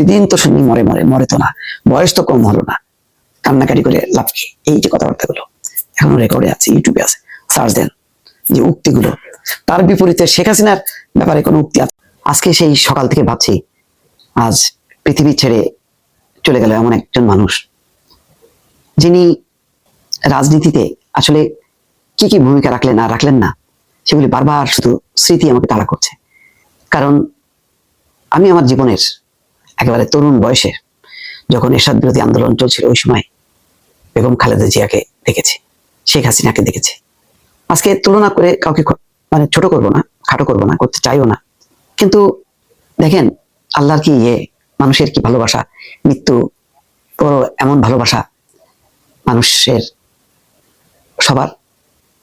প্রতিদিন তো শুনি মরে মরে মরে তো না। বয়স তো কম হলো না। কান্নাকাটি করে লাভ কি? এই যে কথাবার্তাগুলো। এখনও রেকর্ডে আছে ইউটিউবে আছে। সার্চ দেন যে উক্তিগুলো। তার বিপরীতে শেখ হাসিনার ব্যাপারে কোনো উক্তি আছে? আজকে সেই সকাল থেকে ভাবছি, আজ পৃথিবী ছেড়ে চলে গেল এমন একজন মানুষ। যিনি রাজনীতিতে আসলে কি কি ভূমিকা রাখলেন আর রাখলেন না, সেগুলি বারবার শুধু স্মৃতি আমাকে তাড়া করছে। কারণ আমি আমার জীবনের একেবারে তরুণ বয়সে যখন এরশাদ বিরোধী আন্দোলন চলছিল, ওই সময় বেগম খালেদা জিয়াকে দেখেছি, শেখ হাসিনাকে দেখেছি। আজকে তুলনা করে কাউকে মানে ছোট করব না, খাটো করব না, করতে চাইও না। কিন্তু দেখেন, আল্লাহর কি ইয়ে মানুষের কি ভালোবাসা? মৃত্যু বড় এমন ভালোবাসা মানুষের সবার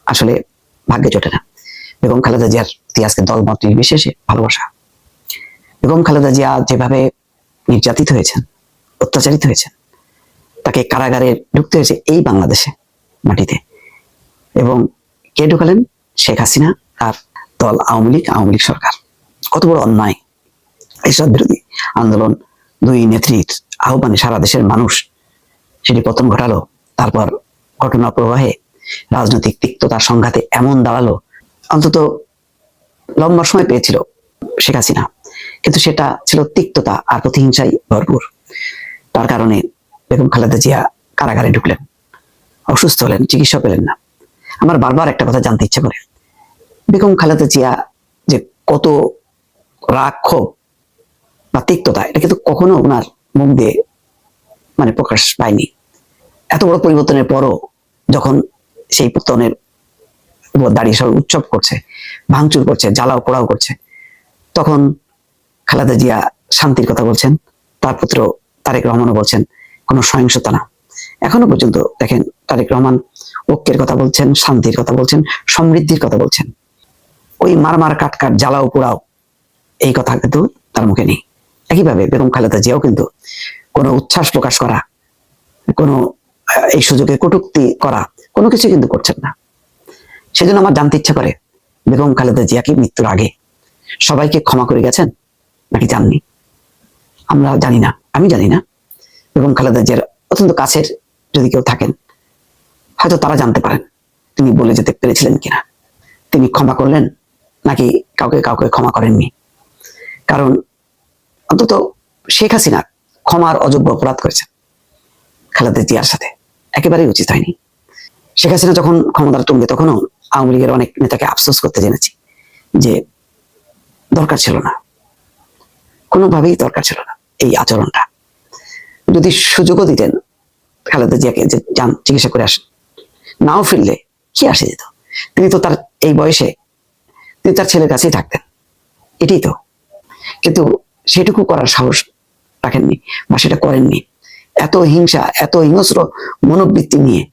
আসলে ভাগ্যে জোটে না। বেগম খালেদা জিয়ার আজকে দলমত নির্বিশেষে ভালোবাসা। বেগম খালেদা জিয়া যেভাবে নির্যাতিত হয়েছেন, অত্যাচারিত হয়েছেন। তাকে কারাগারে ঢুকতে হয়েছে এই বাংলাদেশে মাটিতে। এবং কে ঢুকালেন? শেখ হাসিনা আর দল আওয়ামী লীগ আওয়ামী লীগ সরকার। কত বড় অন্যায়। এসব বিরোধী আন্দোলন দুই নেত্রীর আহ্বানে সারা দেশের মানুষ সেটি পতন ঘটালো। তারপর ঘটনা প্রবাহে রাজনৈতিক তিক্ততার সংঘাতে এমন দাঁড়াল। অন্তত লম্বা সময় পেয়েছিল শেখ হাসিনা। কিন্তু সেটা ছিল তিক্ততা আর প্রতিহিংসায় ভরপুর। তার কারণে বেগম খালেদা জিয়া কারাগারে ঢুকলেন, অসুস্থ হলেন চিকিৎসা পেলেন না। আমার বারবার একটা কথা জানতে ইচ্ছে করে। বেগম খালেদা জিয়া যে কত রাগ ক্ষোভ বা তিক্ততা, এটা কিন্তু কখনো ওনার মুখ দিয়ে মানে প্রকাশ পায়নি। এত বড় পরিবর্তনের পরও যখন সেই উপর দাঁড়িয়ে সব উৎসব করছে, ভাঙচুর করছে, জ্বালাও পোড়াও করছে, তখন খালেদা জিয়া শান্তির কথা বলছেন, তার পুত্র তারেক রহমানও বলছেন, কোনো সহিংসতা না। এখনও পর্যন্ত দেখেন তারেক রহমান ঐক্যের কথা বলছেন, শান্তির কথা বলছেন, সমৃদ্ধির কথা বলছেন। ওই মারমার কাট কাট জ্বালাও পোড়াও, এই কথা কিন্তু তার মুখে নেই। একইভাবে বেগম খালেদা জিয়াও কিন্তু কোনো উচ্ছ্বাস প্রকাশ করা, কোনো এই সুযোগে কটুক্তি করা, কোনো কিছু কিন্তু করছেন না। সেজন্য আমার জানতে ইচ্ছা করে, বেগম খালেদা জিয়া কি মৃত্যুর আগে সবাইকে ক্ষমা করে গেছেন? নাকি জাননি? আমরা জানি না, আমি জানি না। বেগম খালেদা জিয়ার অত্যন্ত কাছের যদি কেউ থাকেন, হয়তো তারা জানতে পারেন তিনি বলে যেতে পেরেছিলেন কিনা। তিনি ক্ষমা করলেন নাকি কাউকে কাউকে ক্ষমা করেননি? কারণ অন্তত শেখ হাসিনা ক্ষমার অযোগ্য অপরাধ করেছেন খালেদা জিয়ার সাথে। একেবারেই উচিত হয়নি। শেখ হাসিনা যখন ক্ষমতার তুলবে তখনও আওয়ামী লীগের অনেক নেতাকে আফসোস করতে জেনেছি যে দরকার ছিল না। কোনোভাবেই দরকার ছিল না এই আচরণটা। যদি সুযোগও দিতেন খালেদা জিয়াকে যে যান চিকিৎসা করে আসেন। নাও ফিরলে কি আসে যেত? তিনি তো তার এই বয়সে, তিনি তার ছেলের কাছেই থাকতেন। এটাই তো। কিন্তু সেটুকু করার সাহস রাখেননি বা সেটা করেননি। এত হিংসা, এত হিংস্র মনোবৃত্তি নিয়ে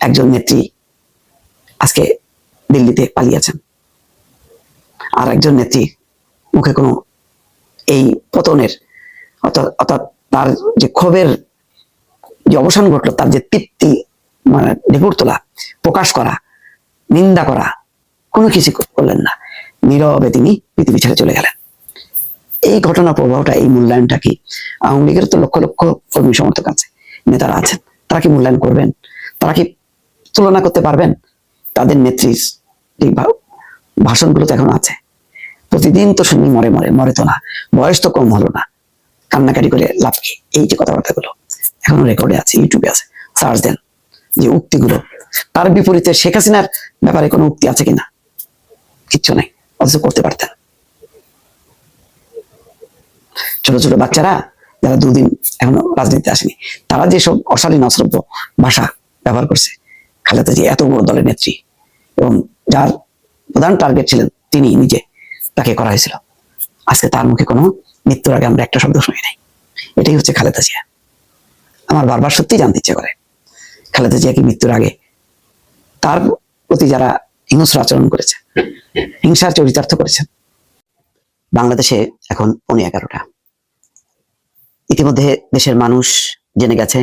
একজন নেত্রী আজকে দিল্লিতে পালিয়েছেন আর একজন নেত্রী মুখে কোনো এই পতনের, অর্থাৎ তার যে ক্ষোভের যে অবসান ঘটলো, তার যে তৃপ্তি মানে ঢেকুর তোলা, প্রকাশ করা, নিন্দা করা, কোনো কিছু করলেন না। নীরবে তিনি পৃথিবী ছেড়ে চলে গেলেন। এই ঘটনা প্রভাবটা এই মূল্যায়নটা কি? আওয়ামী লীগের তো লক্ষ লক্ষ কর্মী সমর্থক আছে, নেতারা আছেন। তারা কি মূল্যায়ন করবেন? তারা কি তুলনা করতে পারবেন? তাদের নেত্রীর ভাষণগুলো তো এখন আছে। প্রতিদিন তো শুনি মরে মরে মরে তো না। বয়স তো কম হলো না। কান্নাকাটি করে লাভ কি? এই যে কথাবার্তাগুলো। এখনও রেকর্ডে আছে ইউটিউবে আছে। সার্চ দেন যে উক্তিগুলো। তার বিপরীতে শেখ হাসিনার ব্যাপারে কোনো উক্তি আছে কিনা? কিচ্ছু নাই, অথচ করতে পারতেন। ছোট ছোট বাচ্চারা যারা দুদিন এখনও রাজনীতিতে আসেনি, তারা যেসব অশালীন, অশ্রব্য ভাষা ব্যবহার করছে, খালেদা জি এত বড় দলের নেত্রী, এবং যার প্রধান টার্গেট ছিলেন তিনি নিজে তাকে করা হয়েছিল। আজকে তার মুখে কোনো মৃত্যুর আগে আমরা একটা শব্দ শুনি নাই। এটাই হচ্ছে খালেদা জিয়া। আমার বারবার সত্যি জানতে ইচ্ছে করে, খালেদা জিয়া কি মৃত্যুর আগে তার প্রতি যারা হিংস্র আচরণ করেছে, হিংসার চরিতার্থ করেছেন? বাংলাদেশে এখন পৌনে এগারোটা। ইতিমধ্যে দেশের মানুষ জেনে গেছে,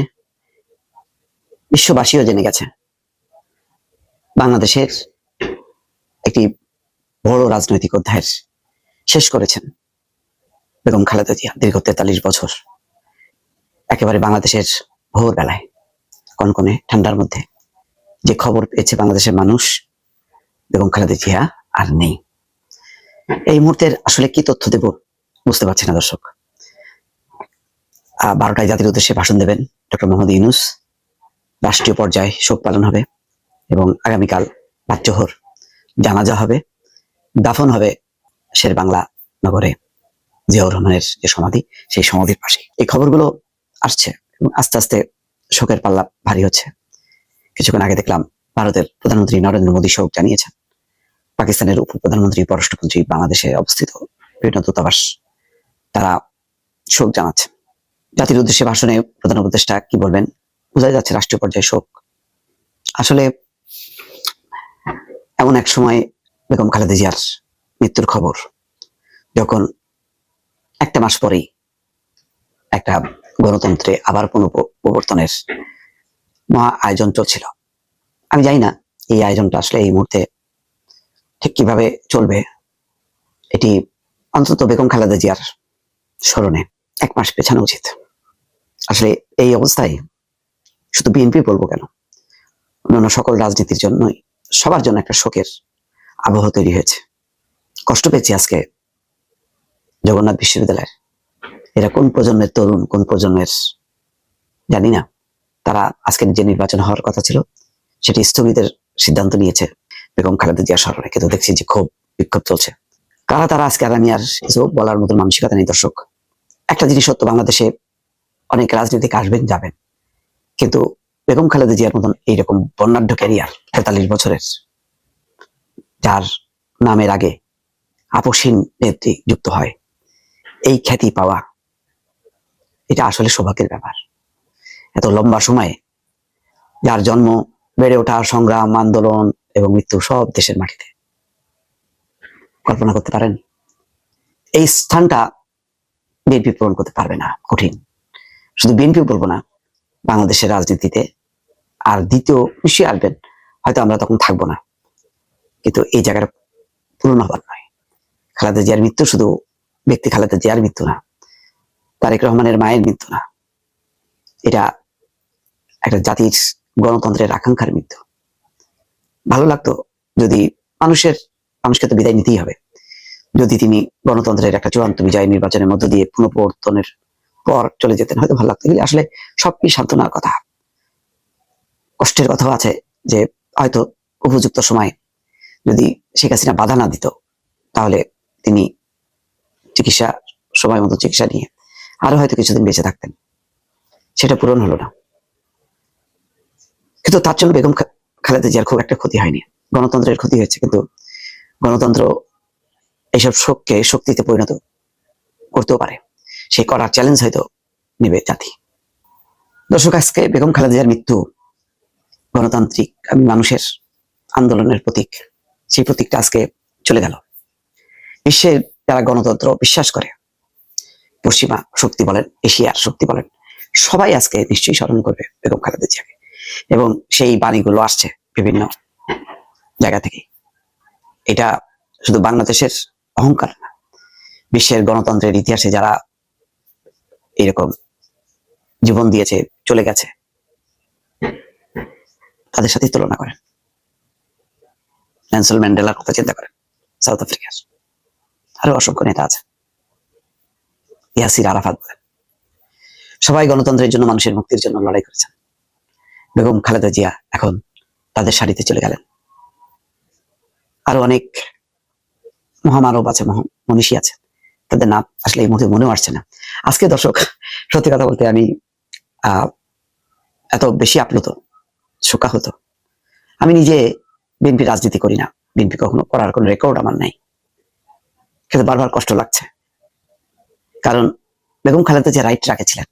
বিশ্ববাসীও জেনে গেছে, বাংলাদেশের একটি বড় রাজনৈতিক অধ্যায়ের শেষ করেছেন। বেগম খালেদা জিয়া, দীর্ঘ তেতাল্লিশ বছর, একেবারে বাংলাদেশের ভোর বেলায় কনকনে, ঠান্ডার মধ্যে। যে খবর পেয়েছে বাংলাদেশের মানুষ, বেগম খালেদা জিয়া আর নেই। এই মুহূর্তের আসলে কি তথ্য দেব, বুঝতে পারছি না দর্শক। বারোটায় জাতির উদ্দেশ্যে ভাষণ দেবেন ডক্টর মোহাম্মদ ইউনুস। রাষ্ট্রীয় পর্যায়ে শোক পালন হবে এবং আগামীকাল রাজ্যহর জানাজা হবে। দাফন হবে শের বাংলা নগরে জিয়াউর রহমানের যে সমাধি, সেই সমাধির পাশে এই খবরগুলো আসছে এবং আস্তে আস্তে শোকের পাল্লা ভারী হচ্ছে। কিছুক্ষণ আগে দেখলাম ভারতের প্রধানমন্ত্রী নরেন্দ্র মোদী শোক জানিয়েছেন। পাকিস্তানের উপ প্রধানমন্ত্রী পররাষ্ট্রমন্ত্রী বাংলাদেশে অবস্থিত বিভিন্ন দূতাবাস, তারা শোক জানাচ্ছে। জাতির উদ্দেশ্যে ভাষণে প্রধান উপদেষ্টা কি বলবেন? বোঝা যাচ্ছে রাষ্ট্রীয় পর্যায়ে শোক। আসলে এমন এক সময় বেগম খালেদা জিয়ার মৃত্যুর খবর। যখন একটা মাস পরেই একটা গণতন্ত্রে আবার পুনঃপ্রবর্তনের মহা আয়োজন চলছিল। আমি জানি না এই আয়োজনটা আসলে এই মুহূর্তে ঠিক কীভাবে চলবে। এটি অন্তত বেগম খালেদা জিয়ার স্মরণে এক মাস পেছানো উচিত। আসলে এই অবস্থায় শুধু বিএনপি বলব কেন? অন্যান্য সকল রাজনীতির জন্যই সবার জন্য একটা শোকের আবহ তৈরি হয়েছে। কষ্ট পেয়েছি আজকে জগন্নাথ বিশ্ববিদ্যালয়ের। এরা কোন প্রজন্মের তরুণ, কোন প্রজন্মের জানি না। তারা আজকে যে নির্বাচন হওয়ার কথা ছিল, সেটি স্থগিতের সিদ্ধান্ত নিয়েছে বেগম খালেদা জিয়া স্মরণে কিন্তু দেখছি যে ক্ষোভ বিক্ষোভ চলছে। কারা তারা আজকে আর আমি আর কিছু বলার মতন মানসিকতা নেই, দর্শক? একটা জিনিস সত্য, বাংলাদেশে অনেক রাজনীতিক আসবেন, যাবেন। কিন্তু বেগম খালেদা জিয়ার মতন এইরকম বর্ণাঢ্য ক্যারিয়ার, তেতাল্লিশ বছরের, যার নামের আগে আপসীন নেত্রী যুক্ত হয়। এই খ্যাতি পাওয়া, এটা আসলে সৌভাগ্যের ব্যাপার। এত লম্বা সময়ে যার জন্ম বেড়ে ওঠা সংগ্রাম, আন্দোলন এবং মৃত্যু সব দেশের মাটিতে। কল্পনা করতে পারেন, এই স্থানটা বিএনপি পূরণ করতে পারবে না, কঠিন। শুধু বিএনপি বলব না, বাংলাদেশের রাজনীতিতে আর দ্বিতীয় নিশ্চয়ই আসবেন, হয়তো আমরা তখন থাকব না। কিন্তু এই জায়গাটা পূরণ হবার নয়। খালেদা জিয়ার মৃত্যু শুধু ব্যক্তি খালেদা জিয়ার মৃত্যু না, তারেক রহমানের মায়ের মৃত্যু না, এটা একটা জাতির গণতন্ত্রের আকাঙ্ক্ষার মৃত্যু। ভালো লাগতো যদি মানুষের, মানুষকে তো বিদায় নিতেই হবে। যদি তিনি গণতন্ত্রের একটা চূড়ান্ত বিজয় নির্বাচনের মধ্য দিয়ে পুনঃপ্রবর্তনের পর চলে যেতেন, হয়তো ভালো লাগতো। কিন্তু আসলে সবই সান্ত্বনার কথা। কষ্টের কথাও আছে যে হয়তো উপযুক্ত সময় যদি শেখ হাসিনা বাধা না দিত, তাহলে তিনি চিকিৎসা, সময় মতো চিকিৎসা নিয়ে আরও হয়তো কিছুদিন বেঁচে থাকতেন। সেটা পূরণ হলো না। কিন্তু তার জন্য বেগম খালেদা জিয়ার খুব একটা ক্ষতি হয়নি। গণতন্ত্রের ক্ষতি হয়েছে, কিন্তু গণতন্ত্র এইসব শোককে, শক্তিতে পরিণত করতেও পারে। সেই করার চ্যালেঞ্জ হয়তো নেবে জাতি। দর্শক, আজকে বেগম খালেদা জিয়ার মৃত্যু গণতান্ত্রিক, আমি মানুষের আন্দোলনের প্রতীক। সেই প্রতীকটা আজকে চলে গেল। বিশ্বের যারা গণতন্ত্র বিশ্বাস করে, পশ্চিমা শক্তি বলেন, এশিয়ার শক্তি বলেন, সবাই আজকে নিশ্চয়ই স্মরণ করবে বেগম খালেদা জিয়াকে। এবং সেই বাণীগুলো আসছে বিভিন্ন জায়গা থেকে। এটা শুধু বাংলাদেশের অহংকার না, বিশ্বের গণতন্ত্রের ইতিহাসে যারা এরকম জীবন দিয়েছে, চলে গেছে, তাদের সাথে তুলনা করেন। নেলসন ম্যান্ডেলার কথা চিন্তা করেন, সাউথ আফ্রিকার। আরও অসংখ্য নেতা আছে। ইয়াসির আরাফাত সবাই গণতন্ত্রের জন্য, মানুষের মুক্তির জন্য লড়াই করেছেন। বেগম খালেদা জিয়া এখন তাদের সারিতে চলে গেলেন। আরও অনেক মহামানব আছে মনীষী আছে। তাদের নাম আসলে এই মুহূর্তে মনেও আসছে না। আজকে দর্শক, সত্যি কথা বলতে আমি এত বেশি আপ্লুত শোকা হতো আমি নিজে বিএনপি রাজনীতি করি না। বিএনপি কখনো করার কোনো রেকর্ড আমার নাই। কিন্তু বারবার কষ্ট লাগছে। কারণ বেগম খালেদা যে রাইট রাখেছিলেন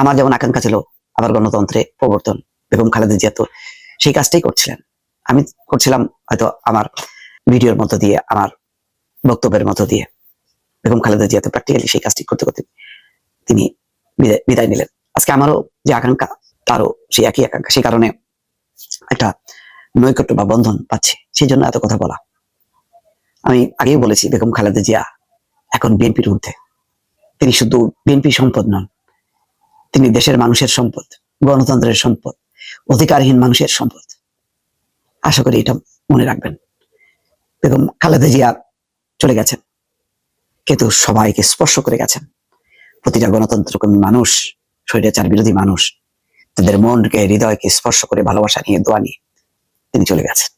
আমার যেমন আকাঙ্ক্ষা ছিল, আবার গণতন্ত্রে প্রবর্তন, বেগম খালেদা জিয়া তো সেই কাজটাই করছিলেন। আমি করছিলাম হয়তো আমার ভিডিওর মধ্য দিয়ে, আমার বক্তব্যের মধ্য দিয়ে। বেগম খালেদা জিয়া তো প্র্যাকটিক্যালি সেই কাজটি করতে করতে তিনি বিদায় নিলেন। আজকে আমারও যে আকাঙ্ক্ষা, তারও সেই একই আকাঙ্ক্ষা। সেই কারণে একটা নৈকট্য বা বন্ধন পাচ্ছি। সেই জন্য এত কথা বলা। আমি আগেই বলেছি বেগম খালেদা জিয়া এখন বিএনপির ঊর্ধ্বে। তিনি শুধু বিএনপি সম্পদ নন, তিনি দেশের মানুষের সম্পদ, গণতন্ত্রের সম্পদ, অধিকারহীন মানুষের সম্পদ। আশা করি এটা মনে রাখবেন। বেগম খালেদা জিয়া চলে গেছেন, কিন্তু সবাইকে স্পর্শ করে গেছেন। প্রতিটা গণতন্ত্রকর্মী মানুষ, স্বৈরাচার বিরোধী মানুষ, তাদের মনকে, হৃদয়কে স্পর্শ করে ভালোবাসা নিয়ে, দোয়া নিয়ে তিনি চলে গেছেন।